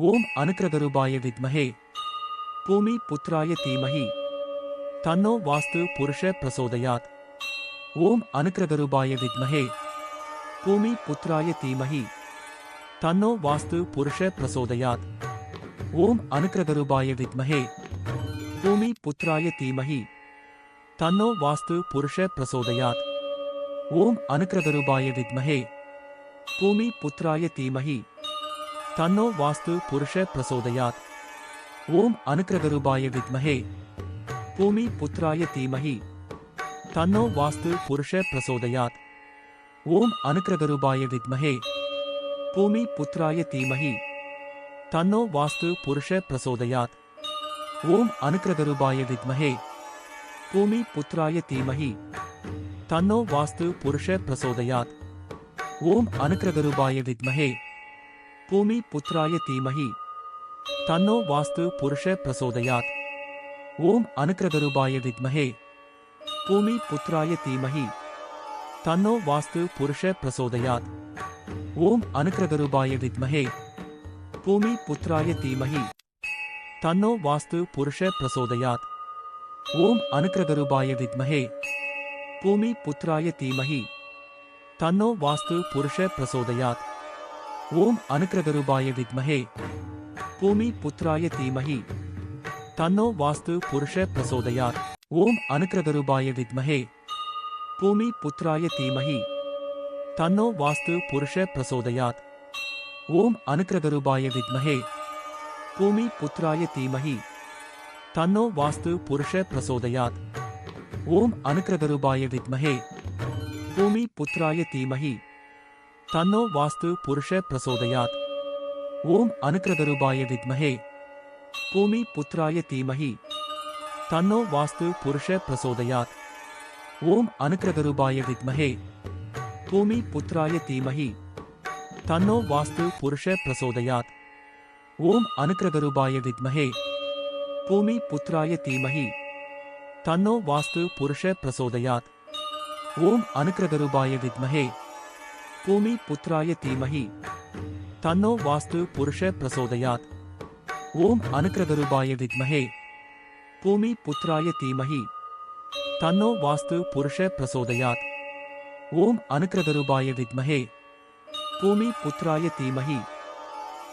ஓம் அனுக்கிரகரூபாய வித்மஹே. பூமி புத்ராய தீமஹி. தன்னோ வாஸ்து புருஷ பிரசோதயாத். ஓம் அனுக்கிரகரூபாய வித்மஹே. பூமி புத்ராய தீமஹி. தன்னோ வாஸ்து புருஷ பிரசோதயாத். ஓம் அனுக்கிரகரூபாய வித்மஹே. பூமி புத்ராய தீமஹி. தன்னோ வாஸ்து புருஷ பிரசோதயாத். ஓம் அனுக்கிரகரூபாய வித்மஹே. பூமி புத்ராய தீமஹி. तन्नो वास्तु पुरुष प्रसोदया ओम अनुग्रहरूपाय विद्महे भूमि पुत्राय धीमहि तन्नो वास्तु पुरुष प्रसोदया ओम अनुग्रहरूपाय विद्महे भूमि पुत्राय धीमहि तन्नो वास्तु पुरुष प्रसोदया ओम अनुग्रहरूपाय विद्महे भूमि पुत्राय धीमहि तन्नो वास्तु पुरुष प्रसोदया ओम अनुग्रहरूपाय विद्महे பூமி புத்ராய தீமஹி தன்னோ வாஸ்து புருஷ பிரசோதயாத் ஓம் அனுக்கிரகரூபாய வித்மஹே பூமி புத்ராய தீமஹி தன்னோ வாஸ்து புருஷ பிரசோதயாத் ஓம் அனுக்கிரகரூபாய வித்மஹே பூமி புத்ராய தீமஹி தன்னோ வாஸ்து புருஷ பிரசோதயாத் ஓம் அனுக்கிரகரூபாய வித்மஹே பூமி புத்ராய தீமஹி தன்னோ வாஸ்து புருஷ பிரசோதயாத் ஓம் அனுக்கிரகரூபாய வித்மஹே. பூமி புத்ராய தீமஹி. தன்னோ வாஸ்து புருஷ பிரசோதயாத். ஓம் அனுக்கிரகரூபாய வித்மஹே. பூமி புத்ராய தீமஹி. தன்னோ வாஸ்து புருஷ பிரசோதயாத். ஓம் அனுக்கிரகரூபாய வித்மஹே. பூமி புத்ராய தீமஹி. தன்னோ வாஸ்து புருஷ பிரசோதயாத். ஓம் அனுக்கிரகரூபாய வித்மஹே. பூமி புத்ராய தீமஹி. तन्नो वास्तु पुरुष प्रसोदयात् ओम अनुक्रदरूपाय विद्महे भूमि पुत्राय धीमहि तन्नो वास्तु पुरुष प्रसोदयात् ओम अनुक्रदरूपाय विद्महे भूमि पुत्राय धीमहि तन्नो वास्तु पुरुष प्रसोदयात् ओम अनुक्रदरूपाय विद्महे भूमि पुत्राय धीमहि तन्नो वास्तु पुरुष प्रसोदयात् ओम अनुक्रदरूपाय विद्महे भूमि पुत्राय धीमहि तन्नो वास्तु पुरुष प्रसोदयात् ओम अनुक्रगरूपाय विद्महे भूमि पुत्राय धीमहि तन्नो वास्तु पुरुष प्रसोदयात् ओम अनुक्रगरूपाय विद्महे भूमि पुत्राय धीमहि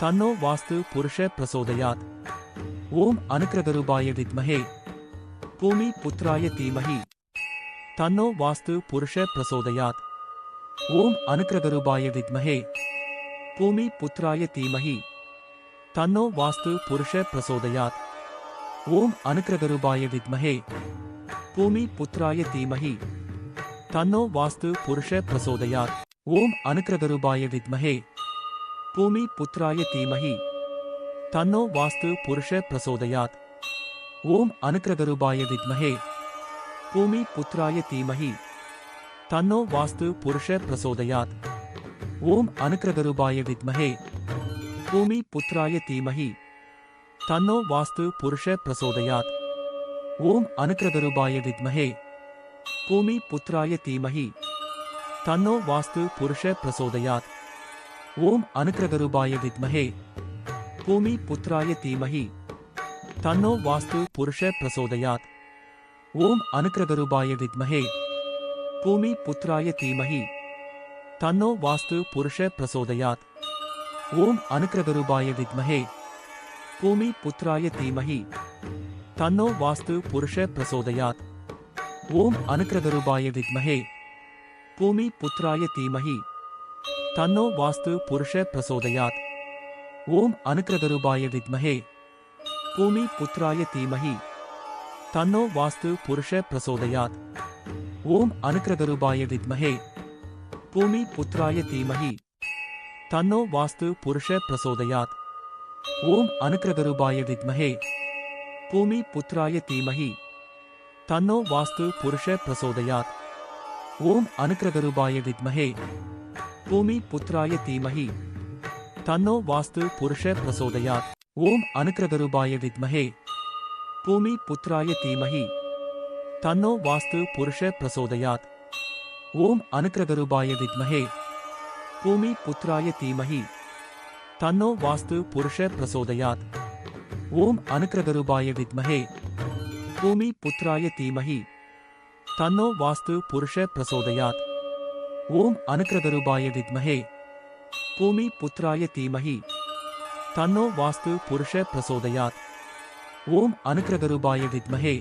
तन्नो वास्तु पुरुष प्रसोदयात् ओम अनुक्रगरूपाय विद्महे भूमि पुत्राय धीमहि तन्नो वास्तु पुरुष प्रसोदयात् ஓம் அனுக்கிரகரூபாய வித்மஹே. பூமி புத்ராய தீமகி தன்னோ வாஸ்து புருஷ பிரசோதயாத். ஓம் அனுக்கிரகரூபாய வித்மஹே. பூமி புத்ராய தீமகி தன்னோ வாஸ்து புருஷ பிரசோதயாத். ஓம் அனுக்கிரகரூபாய வித்மஹே. பூமி புத்ராய தீமகி தன்னோ வாஸ்து புருஷ பிரசோதயாத். ஓம் அனுக்கிரகரூபாய வித்மஹே. பூமி புத்ராய தீமகி तन्नो वास्तु पुरुष प्रसोदयात् ओम अनुक्रगरुभाय विद्महे भूमि पुत्राय धीमहि तन्नो वास्तु पुरुष प्रसोदयात् ओम अनुक्रगरुभाय विद्महे भूमि पुत्राय धीमहि तन्नो वास्तु पुरुष प्रसोदयात् ओम अनुक्रगरुभाय विद्महे भूमि पुत्राय धीमहि तन्नो वास्तु पुरुष प्रसोदयात् ओम अनुक्रगरुभाय विद्महे विद्महे भूमि पुत्राय धीमहि तन्नो वास्तु पुरुष प्रचोदयात् ओम अनुक्रगरूपाय विद्महे भूमि पुत्राय धीमहि तन्नो वास्तु पुरुष प्रचोदयात् ओम अनुक्रगरूपाय विद्महे भूमि पुत्राय धीमहि तन्नो वास्तु पुरुष प्रचोदयात् ओम अनुक्रगरूपाय विद्महे भूमि पुत्राय धीमहि तन्नो वास्तु पुरुष प्रचोदयात् ஓம் அனுக்கிரகரூபாய வித்மஹே பூமி புத்ராய தீமஹி தன்னோ வாஸ்து புருஷ பிரசோதயாத். ஓம் அனுக்கிரகரூபாய வித்மஹே பூமி புத்ராய தீமஹி தன்னோ வாஸ்து புருஷ பிரசோதயாத். ஓம் அனுக்கிரகரூபாய வித்மஹே பூமி புத்ராய தீமஹி தன்னோ வாஸ்து புருஷ பிரசோதயாத். ஓம் அனுக்கிரகரூபாய வித்மஹே பூமி புத்ராய தீமஹி तन्नो वास्तु पुरुष प्रसोदयात ओम अनुग्रहरूपाय विद्महे भूमि पुत्राय धीमहि तन्नो वास्तु पुरुष प्रसोदयात ओम अनुग्रहरूपाय विद्महे भूमि पुत्राय धीमहि तन्नो वास्तु पुरुष प्रसोदयात ओम अनुग्रहरूपाय विद्महे भूमि पुत्राय धीमहि तन्नो वास्तु पुरुष प्रसोदयात ओम अनुग्रहरूपाय विद्महे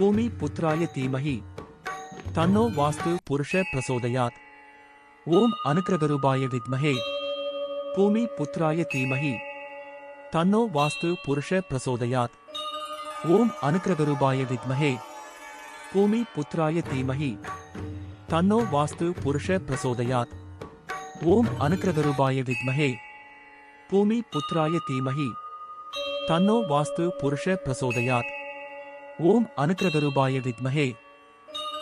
भूमि पुत्राय धीमहि तन्नो वास्तु पुरुष प्रचोदयात् ओम अनुक्रगरूपाय विद्महे भूमि पुत्राय धीमहि तन्नो वास्तु पुरुष प्रचोदयात् ओम अनुक्रगरूपाय विद्महे भूमि पुत्राय धीमहि तन्नो वास्तु पुरुष प्रचोदयात् ओम अनुक्रगरूपाय विद्महे भूमि पुत्राय धीमहि तन्नो वास्तु पुरुष प्रचोदयात् ओम अनुक्रगरूपाय विद्महे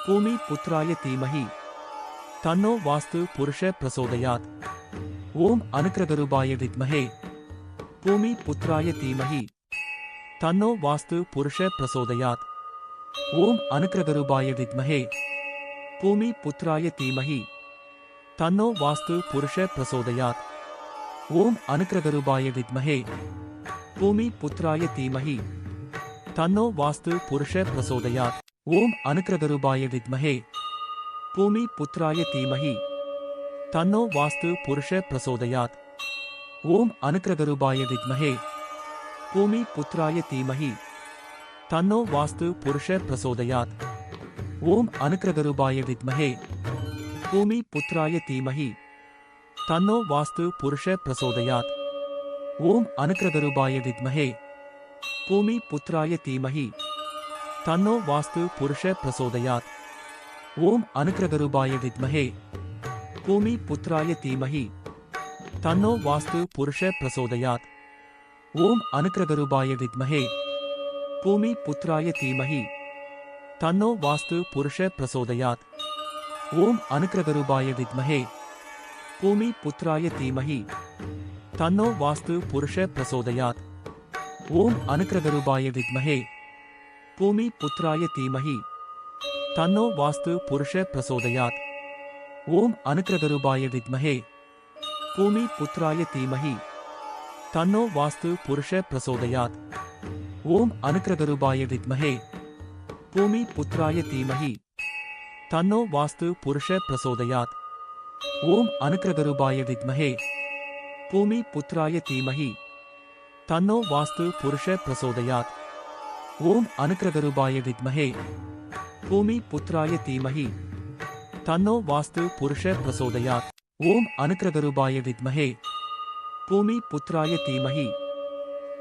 भूमि पुत्राय धीमहि तन्नो वास्तु पुरुष प्रचोदयात् ओम अनुक्रगरूपाय विद्महे भूमि पुत्राय धीमहि तन्नो वास्तु पुरुष प्रचोदयात् ओम अनुक्रगरूपाय विद्महे भूमि पुत्राय धीमहि तन्नो वास्तु पुरुष प्रचोदयात् ओम अनुक्रगरूपाय विद्महे भूमि पुत्राय धीमहि तन्नो वास्तु पुरुष प्रचोदयात् ओम अनुक्रगरूपाय विद्महे भूमि पुत्राय धीमहि तन्नो वास्तु पुरुष प्रचोदयात् ओम अनुक्रगरूपाय विद्महे भूमि पुत्राय धीमहि तन्नो वास्तु पुरुष प्रचोदयात् ओम अनुक्रगरूपाय विद्महे भूमि पुत्राय धीमहि तन्नो वास्तु पुरुष प्रचोदयात् ओम अनुक्रगरूपाय विद्महे भूमि पुत्राय धीमहि तन्नो वास्तु पुरुष प्रचोदयात् ओम अनुक्रगरूपाय विद्महे भूमि पुत्राय धीमहि तन्नो वास्तु पुरुष प्रचोदयात् ओम अनुक्रगरूपाय विद्महे भूमि पुत्राय धीमहि तन्नो वास्तु पुरुष प्रचोदयात् ओम अनुक्रगरूपाय विद्महे भूमि पुत्राय धीमहि तन्नो वास्तु पुरुष प्रचोदयात् ओम अनुक्रगरूपाय विद्महे भूमि पुत्राय धीमहि तन्नो वास्तु पुरुष प्रचोदयात् ओम अनुक्रगरूपाय विद्महे भूमि पुत्राय धीमहि तन्नो वास्तु पुरुष प्रचोदयात् ओम अनुक्रगरूपाय विद्महे भूमि पुत्राय धीमहि तन्नो वास्तु पुरुष प्रचोदयात् ओम अनुक्रगरूपाय विद्महे भूमि पुत्राय धीमहि तन्नो वास्तु पुरुष प्रचोदयात् ओम अनुक्रगरूपाय विद्महे भूमि पुत्राय धीमहि तन्नो वास्तु पुरुष प्रचोदयात् ओम अनुक्रगरूपाय विद्महे भूमि पुत्राय धीमहि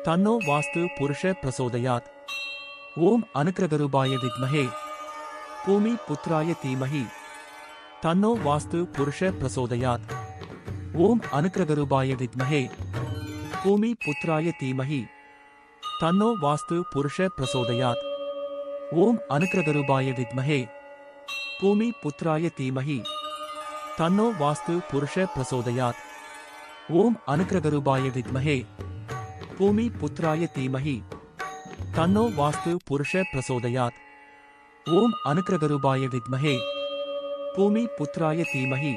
तन्नो वास्तु पुरुष प्रचोदयात् ओम अनुक्रगरूपाय विद्महे भूमि पुत्राय धीमहि तन्नो वास्तु पुरुष प्रचोदयात् ओम अनुक्रगरूपाय विद्महे भूमि पुत्राय धीमहि तन्नो वास्तु पुरुष प्रचोदयात् ओम अनुक्रगरूपाय विद्महे भूमि पुत्राय धीमहि तन्नो वास्तु पुरुष प्रचोदयात् ओम अनुक्रगरूपाय विद्महे भूमि पुत्राय धीमहि तन्नो वास्तु पुरुष प्रचोदयात् ओम अनुक्रगरूपाय विद्महे भूमि पुत्राय धीमहि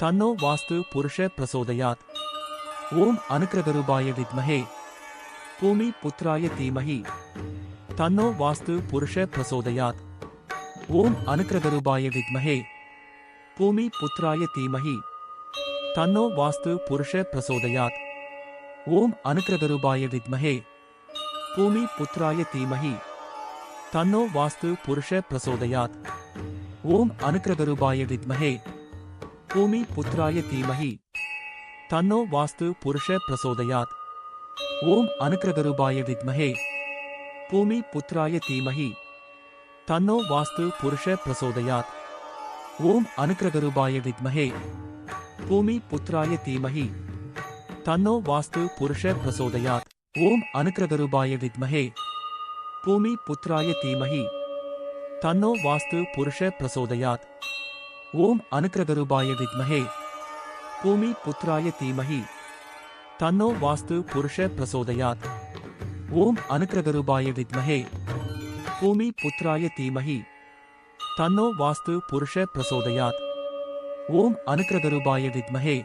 तन्नो वास्तु पुरुष प्रचोदयात् ओम अनुक्रगरूपाय विद्महे भूमि पुत्राय धीमहि तन्नो वास्तु पुरुष प्रचोदयात् ओम अनुक्रगरूपाय विद्महे भूमि पुत्राय धीमहि तन्नो वास्तु पुरुष प्रचोदयात् ओम अनुक्रगरूपाय विद्महे भूमि पुत्राय धीमहि तन्नो वास्तु पुरुष प्रचोदयात् ओम अनुक्रगरूपाय विद्महे भूमि पुत्राय धीमहि तन्नो वास्तु पुरुष प्रचोदयात् ओम अनुक्रगरूपाय विद्महे भूमि पुत्राय धीमहि तन्नो वास्तु पुरुष प्रचोदयात् ओम अनुक्रगरूपाय विद्महे भूमि पुत्राय धीमहि तन्नो वास्तु पुरुष प्रचोदयात् ओम अनुक्रगरूपाय विद्महे भूमि पुत्राय धीमहि तन्नो वास्तु पुरुष प्रचोदयात् ओम अनुक्रगरूपाय विद्महे भूमि पुत्राय धीमहि तन्नो वास्तु पुरुष प्रसोदयात् ओम अनुग्रगरूपाय विद्महे भूमि पुत्राय धीमहि तन्नो वास्तु पुरुष प्रसोदयात् ओम अनुग्रगरूपाय विद्महे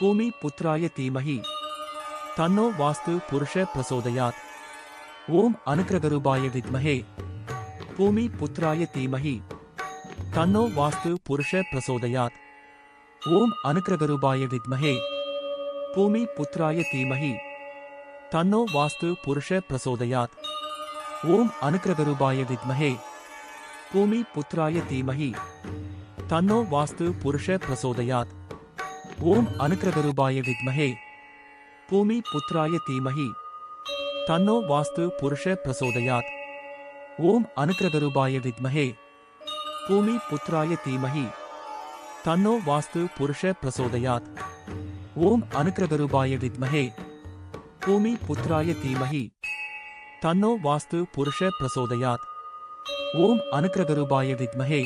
भूमि पुत्राय धीमहि तन्नो वास्तु पुरुष प्रसोदयात् ओम अनुग्रगरूपाय विद्महे भूमि पुत्राय धीमहि तन्नो वास्तु पुरुष प्रचोदयात् ஓம் அனுக்கிரகரூபாய வித்மகே. பூமி புத்ராய தீமகி. தன்னோ வாஸ்து புருஷ பிரசோதயாத். ஓம் அனுக்கிரகரூபாய வித்மகே. பூமி புத்ராய தீமகி. தன்னோ வாஸ்து புருஷ பிரசோதயாத். ஓம் அனுக்கிரகரூபாய வித்மகே. பூமி புத்ராய தீமகி. தன்னோ வாஸ்து புருஷ பிரசோதயாத். ஓம் அனுக்கிரகரூபாய வித்மகே. பூமி புத்ராய தீமகி. தன்னோ வாஸ்து புருஷ பிரசோதயாத் ஓம் அனுக்கிரகரூபாய வித்மஹே பூமி புத்ராய தீமஹி தன்னோ வாஸ்து புருஷ பிரசோதயாத் ஓம் அனுக்கிரகரூபாய வித்மஹே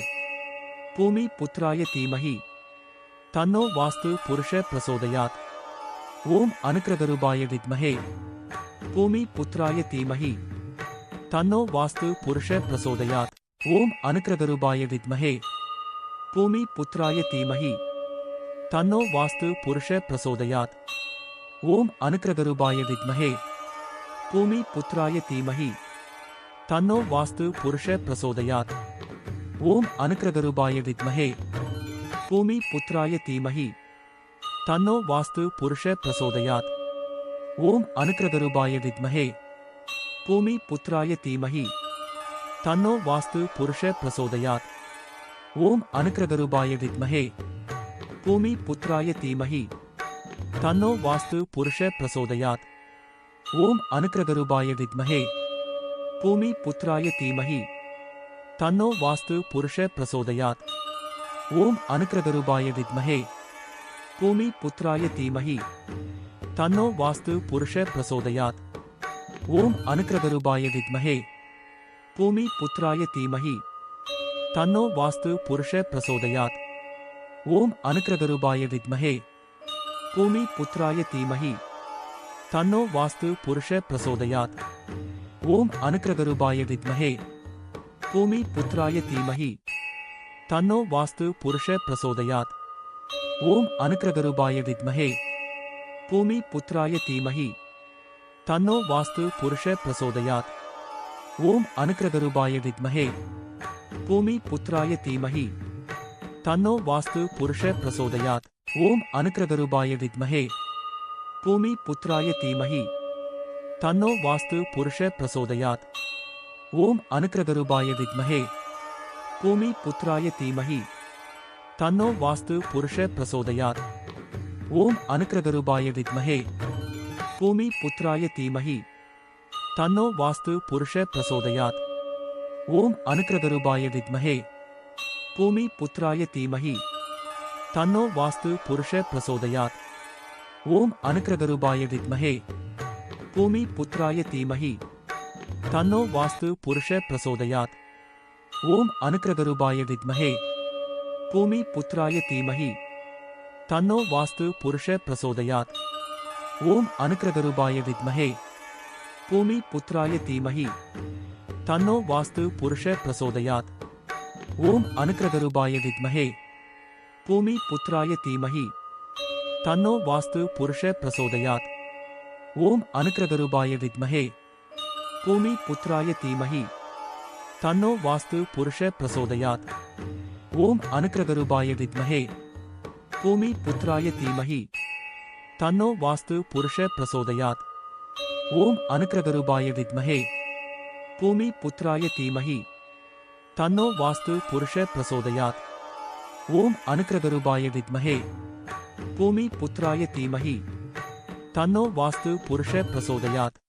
பூமி புத்ராய தீமஹி தன்னோ வாஸ்து புருஷ பிரசோதயாத் ஓம் அனுக்கிரகரூபாய வித்மஹே பூமி புத்ராய தீமஹி தன்னோ வாஸ்து புருஷ பிரசோதயாத் ஓம் அனுக்கிரகரூபாய வித்மஹே भूमि पुत्राय धीमहि तन्नो वास्तु पुरुष प्रचोदयात् ॐ अनुग्रगरूपाय विद्महे भूमि पुत्राय धीमहि तन्नो वास्तु पुरुष प्रचोदयात् ॐ अनुग्रगरूपाय विद्महे भूमि पुत्राय धीमहि तन्नो वास्तु पुरुष प्रचोदयात् ॐ अनुग्रगरूपाय विद्महे भूमि पुत्राय धीमहि तन्नो वास्तु पुरुष प्रचोदयात् ஓம் அனுக்கிரகரூபாய வித்மஹே பூமி புத்ராய தீமஹி தன்னோ வாஸ்து புருஷ பிரசோதயாத் ஓம் அனுக்கிரகரூபாய வித்மஹே பூமி புத்ராய தீமஹி தன்னோ வாஸ்து புருஷ பிரசோதயாத் ஓம் அனுக்கிரகரூபாய வித்மஹே பூமி புத்ராய தீமஹி தன்னோ வாஸ்து புருஷ பிரசோதயாத் ஓம் அனுக்கிரகரூபாய வித்மஹே பூமி புத்ராய தீமஹி तन्नो वास्तु पुरुष प्रसोदयात् ओम अनुग्रहरूपाय विद्महे भूमि पुत्राय धीमहि तन्नो वास्तु पुरुष प्रसोदयात् ओम अनुग्रहरूपाय विद्महे भूमि पुत्राय धीमहि तन्नो वास्तु पुरुष प्रसोदयात् ओम अनुग्रहरूपाय विद्महे भूमि पुत्राय धीमहि तन्नो वास्तु पुरुष ओम अनुग्रहरूपाय विद्महे प्रसोदयात् ओम अनुग्रहरूपाय विद्महे भूमि पुत्राय धीमहि तन्नो वास्तु पुरुष प्रसोदयात् ओम अनुग्रहरूपाय विद्महे भूमि पुत्राय धीमहि तन्नो वास्तु पुरुष प्रसोदयात् ओम अनुग्रहरूपाय विद्महे भूमि पुत्राय धीमहि तन्नो वास्तु पुरुष प्रसोदयात् ओम अनुग्रहरूपाय विद्महे भूमि पुत्राय धीमहि तन्नो वास्तु पुरुष प्रचोदयात् ஓம் அனுக்கிரகரூபாய வித்மஹே பூமி புத்ராய தீமஹி தன்னோ வாஸ்து புருஷ பிரசோதயாத் ஓம் அனுக்கிரகரூபாய வித்மஹே பூமி புத்ராய தீமஹி தன்னோ வாஸ்து புருஷ பிரசோதயாத் ஓம் அனுக்கிரகரூபாய வித்மஹே பூமி புத்ராய தீமஹி தன்னோ வாஸ்து புருஷ பிரசோதயாத் ஓம் அனுக்கிரகரூபாய வித்மஹே பூமி புத்ராய தீமஹி तन्नो वास्तु पुरुष प्रसोदयात् ओम अनुग्रहरूपाय विद्महे भूमि पुत्राय धीमहि तन्नो वास्तु पुरुष प्रसोदयात् ओम अनुग्रहरूपाय विद्महे भूमि पुत्राय धीमहि तन्नो वास्तु पुरुष प्रसोदयात् ओम अनुग्रहरूपाय विद्महे भूमि पुत्राय धीमहि तन्नो वास्तु पुरुष प्रसोदयात् ओम अनुग्रहरूपाय विद्महे भूमिपुत्राय धीमहि तन्नो वास्तु पुरुष प्रसोदयात् ओम अनुग्रगरूपाय विद्महे भूमिपुत्राय धीमहि तन्नो वास्तु पुरुष प्रसोदयात्